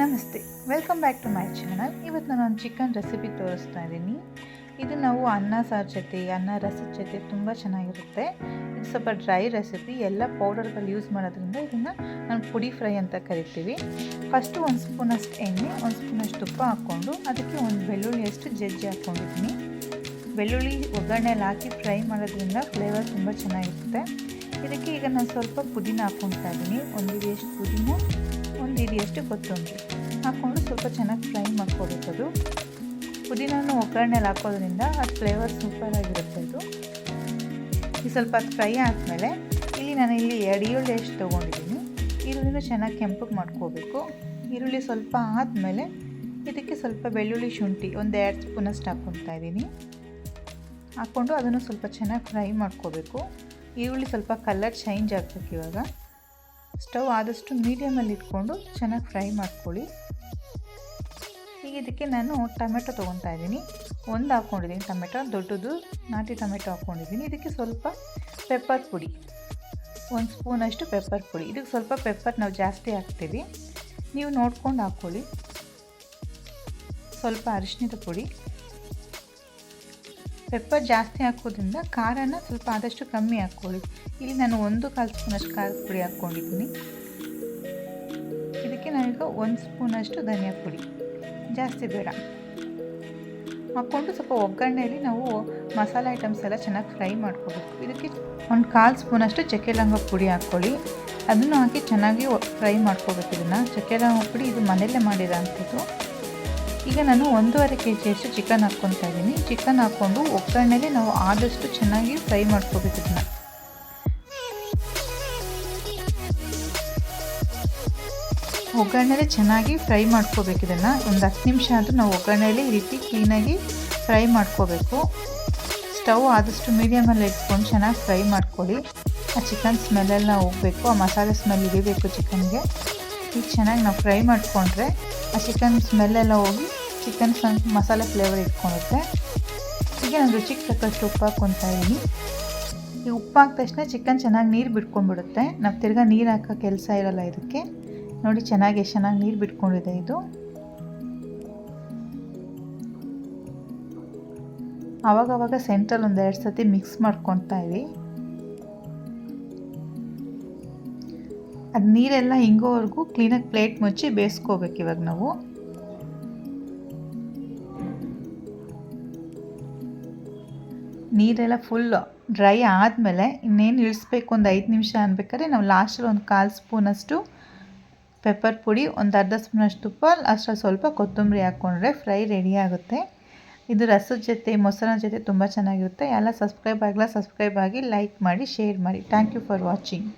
ನಮಸ್ತೆ welcome back to my channel ಇವತ್ತು ನಾನು ಒಂದು ಚಿಕನ್ ರೆಸಿಪಿ ತೋರಿಸ್ತಾ ಇದ್ದೀನಿ. ಇದು ನಾವು ಅನ್ನ, ಸಾರು ಜೊತೆ, ಅನ್ನ ರಸದ ಜೊತೆ ತುಂಬ ಚೆನ್ನಾಗಿರುತ್ತೆ. ಇದು ಸ್ವಲ್ಪ ಡ್ರೈ ರೆಸಿಪಿ ಎಲ್ಲ ಪೌಡರ್ಗಳು ಯೂಸ್ ಮಾಡೋದ್ರಿಂದ ಇದನ್ನು ನಾನು ಪುಡಿ ಫ್ರೈ ಅಂತ ಕರಿತೀವಿ. ಫಸ್ಟು ಒಂದು ಸ್ಪೂನಷ್ಟು ಎಣ್ಣೆ, ಒಂದು ಸ್ಪೂನಷ್ಟು ತುಪ್ಪ ಹಾಕ್ಕೊಂಡು ಅದಕ್ಕೆ ಒಂದು ಬೆಳ್ಳುಳ್ಳಿಯಷ್ಟು ಜಜ್ಜಿ ಹಾಕ್ಕೊಂಡಿದ್ದೀನಿ ಬೆಳ್ಳುಳ್ಳಿ ಒಗ್ಗರಣೆಯಲ್ಲಿ ಹಾಕಿ ಫ್ರೈ ಮಾಡೋದ್ರಿಂದ ಫ್ಲೇವರ್ ತುಂಬ ಚೆನ್ನಾಗಿರುತ್ತೆ. ಇದಕ್ಕೆ ಈಗ ನಾನು ಸ್ವಲ್ಪ ಪುದೀನ ಹಾಕ್ಕೊಳ್ತಾ ಇದ್ದೀನಿ. ಒಂದು ಎಷ್ಟು ಪುದೀನ. ಹಿಡಿಯಷ್ಟು ಕೊತ್ತಂಬರಿ ಹಾಕ್ಕೊಂಡು ಸ್ವಲ್ಪ ಚೆನ್ನಾಗಿ ಫ್ರೈ ಮಾಡ್ಕೋಬೇಕು ಅದು. ಪುದೀನಾನು ಒಗ್ಗರಣೆಯಲ್ಲಿ ಹಾಕೋದ್ರಿಂದ ಅದು ಫ್ಲೇವರ್ ಸೂಪರಾಗಿರುತ್ತೆ ಅದು. ಈ ಸ್ವಲ್ಪ ಅದು ಫ್ರೈ ಆದಮೇಲೆ ಇಲ್ಲಿ ನಾನು ಇಲ್ಲಿ ಎರಡು ಈರುಳ್ಳಿ ಎಷ್ಟು ತೊಗೊಂಡಿದ್ದೀನಿ. ಈರುಳ್ಳಿನ ಚೆನ್ನಾಗಿ ಕೆಂಪಗೆ ಮಾಡ್ಕೋಬೇಕು. ಈರುಳ್ಳಿ ಸ್ವಲ್ಪ ಆದಮೇಲೆ ಇದಕ್ಕೆ ಸ್ವಲ್ಪ ಬೆಳ್ಳುಳ್ಳಿ ಶುಂಠಿ ಒಂದು ಎರಡು ಸ್ಪೂನಷ್ಟು ಹಾಕ್ಕೊತಾ ಇದ್ದೀನಿ. ಹಾಕ್ಕೊಂಡು ಅದನ್ನು ಸ್ವಲ್ಪ ಚೆನ್ನಾಗಿ ಫ್ರೈ ಮಾಡ್ಕೋಬೇಕು. ಈರುಳ್ಳಿ ಸ್ವಲ್ಪ ಕಲರ್ ಚೇಂಜ್ ಆಗಬೇಕು ಇವಾಗ. ಸ್ಟವ್ ಆದಷ್ಟು ಮೀಡಿಯಮಲ್ಲಿ ಇಟ್ಕೊಂಡು ಚೆನ್ನಾಗಿ ಫ್ರೈ ಮಾಡ್ಕೊಳ್ಳಿ. ಈಗ ಇದಕ್ಕೆ ನಾನು ಟೊಮೆಟೊ ತೊಗೊತಾ ಇದ್ದೀನಿ. ಒಂದು ಹಾಕ್ಕೊಂಡಿದ್ದೀನಿ ಟೊಮೆಟೊ, ದೊಡ್ಡದು ನಾಟಿ ಟೊಮೆಟೊ ಹಾಕ್ಕೊಂಡಿದ್ದೀನಿ. ಇದಕ್ಕೆ ಸ್ವಲ್ಪ ಪೆಪ್ಪರ್ ಪುಡಿ, ಒಂದು ಸ್ಪೂನಷ್ಟು ಪೆಪ್ಪರ್ ಪುಡಿ. ಇದಕ್ಕೆ ಸ್ವಲ್ಪ ಪೆಪ್ಪರ್ ನಾವು ಜಾಸ್ತಿ ಹಾಕ್ತೀವಿ. ನೀವು ನೋಡ್ಕೊಂಡು ಹಾಕ್ಕೊಳ್ಳಿ. ಸ್ವಲ್ಪ ಅರಿಶಿನದ ಪುಡಿ. ಪೆಪ್ಪರ್ ಜಾಸ್ತಿ ಹಾಕೋದ್ರಿಂದ ಖಾರನ ಸ್ವಲ್ಪ ಆದಷ್ಟು ಕಮ್ಮಿ ಹಾಕ್ಕೊಳ್ಳಿ. ಇಲ್ಲಿ ನಾನು ಒಂದು ಕಾಲು ಸ್ಪೂನಷ್ಟು ಖಾರದ ಪುಡಿ ಹಾಕ್ಕೊಂಡಿದ್ದೀನಿ. ಇದಕ್ಕೆ ನಾನೀಗ ಒಂದು ಸ್ಪೂನಷ್ಟು ಧನಿಯಾ ಪುಡಿ. ಜಾಸ್ತಿ ಬೇಡ. ಹಾಕ್ಕೊಂಡು ಸ್ವಲ್ಪ ಒಗ್ಗರಣೆಯಲ್ಲಿ ನಾವು ಮಸಾಲೆ ಐಟಮ್ಸ್ ಎಲ್ಲ ಚೆನ್ನಾಗಿ ಫ್ರೈ ಮಾಡ್ಕೋಬೇಕು. ಇದಕ್ಕೆ ಒಂದು ಕಾಲು ಸ್ಪೂನಷ್ಟು ಚಕ್ಕೆ ಲವಂಗ ಪುಡಿ ಹಾಕ್ಕೊಳ್ಳಿ. ಅದನ್ನು ಹಾಕಿ ಚೆನ್ನಾಗಿ ಫ್ರೈ ಮಾಡ್ಕೋಬೇಕು ಇದನ್ನು. ಚಕ್ಕೆ ಲವಂಗ ಪುಡಿ ಇದು ಮನೆಯಲ್ಲೇ ಮಾಡಿರೋ ಅಂಥದ್ದು ಈಗ ನಾನು ಒಂದೂವರೆ ಕೆ ಜಿಯಷ್ಟು ಚಿಕನ್ ಹಾಕ್ಕೊತಾ ಇದ್ದೀನಿ. ಚಿಕನ್ ಹಾಕ್ಕೊಂಡು ಒಗ್ಗರಣೆಲಿ ನಾವು ಆದಷ್ಟು ಚೆನ್ನಾಗಿ ಫ್ರೈ ಮಾಡ್ಕೋಬೇಕು ಇದನ್ನು. ಒಗ್ಗರಣೆಲಿ ಚೆನ್ನಾಗಿ ಫ್ರೈ ಮಾಡ್ಕೋಬೇಕು ಇದನ್ನು. ಒಂದು ಹತ್ತು ನಿಮಿಷ ಆದರೂ ನಾವು ಒಗ್ಗರಣೆಯಲ್ಲಿ ಈ ರೀತಿ ಕ್ಲೀನಾಗಿ ಫ್ರೈ ಮಾಡ್ಕೋಬೇಕು. ಸ್ಟವ್ ಆದಷ್ಟು ಮೀಡಿಯಮಲ್ಲಿ ಇಟ್ಕೊಂಡು ಚೆನ್ನಾಗಿ ಫ್ರೈ ಮಾಡ್ಕೊಳ್ಳಿ. ಆ ಚಿಕನ್ ಸ್ಮೆಲ್ಲೆಲ್ಲ ಹೋಗಬೇಕು. ಆ ಮಸಾಲೆ ಸ್ಮೆಲ್ ಇಳಿಬೇಕು ಚಿಕನ್ಗೆ ಈಗ ಚೆನ್ನಾಗಿ ನಾವು ಫ್ರೈ ಮಾಡಿಕೊಂಡ್ರೆ ಆ ಚಿಕನ್ ಸ್ಮೆಲ್ಲೆಲ್ಲ ಹೋಗಿ ಚಿಕನ್ ಮಸಾಲೆ ಫ್ಲೇವರ್ ಇಟ್ಕೊಳುತ್ತೆ ಈಗ ನಾನು ರುಚಿಗೆ ತಕ್ಕಷ್ಟು ಉಪ್ಪು ಹಾಕ್ಕೊತಾ ಇದ್ದೀನಿ. ಈ ಉಪ್ಪು ಹಾಕಿದ ತಕ್ಷಣ ಚಿಕನ್ ಚೆನ್ನಾಗಿ ನೀರು ಬಿಟ್ಕೊಂಡ್ಬಿಡುತ್ತೆ. ನಾವು ತಿರ್ಗಾ ನೀರು ಹಾಕೋ ಕೆಲಸ ಇರಲ್ಲ ಇದಕ್ಕೆ. ನೋಡಿ ಚೆನ್ನಾಗಿ ಎಷ್ಟು ಚೆನ್ನಾಗಿ ನೀರು ಬಿಟ್ಕೊಂಡಿದೆ ಇದು. ಆವಾಗವಾಗ ಸೆಂಟ್ರಲ್ಲಿ ಒಂದು ಎರಡು ಸತಿ ಮಿಕ್ಸ್ ಮಾಡ್ಕೊತಾ ಇವಿ ಅದು ನೀರೆಲ್ಲ ಹಿಂಗೋವರೆಗೂ ಕ್ಲೀನಾಗಿ ಪ್ಲೇಟ್ ಮುಚ್ಚಿ ಬೇಯಿಸ್ಕೋಬೇಕು ಇವಾಗ ನಾವು. ನೀರೆಲ್ಲ ಫುಲ್ ಡ್ರೈ ಆದಮೇಲೆ ಇನ್ನೇನು ಇಳಿಸ್ಬೇಕು ಒಂದು ಐದು ನಿಮಿಷ ಅನ್ಬೇಕಾದ್ರೆ ನಾವು ಲಾಸ್ಟಲ್ಲಿ ಒಂದು ಕಾಲು ಸ್ಪೂನಷ್ಟು ಪೆಪ್ಪರ್ ಪುಡಿ, ಒಂದು ಅರ್ಧ ಸ್ಪೂನಷ್ಟು ತುಪ್ಪ ಅಷ್ಟರಲ್ಲಿ ಸ್ವಲ್ಪ ಕೊತ್ತಂಬರಿ ಹಾಕ್ಕೊಂಡ್ರೆ ಫ್ರೈ ರೆಡಿ ಆಗುತ್ತೆ. ಇದು ರಸದ ಜೊತೆ ಮೊಸರನ ಜೊತೆ ತುಂಬ ಚೆನ್ನಾಗಿರುತ್ತೆ. ಎಲ್ಲ ಸಬ್ಸ್ಕ್ರೈಬ್ ಆಗಲ್ಲ ಸಬ್ಸ್ಕ್ರೈಬ್ ಆಗಿ ಲೈಕ್ ಮಾಡಿ ಶೇರ್ ಮಾಡಿ. Thank you for watching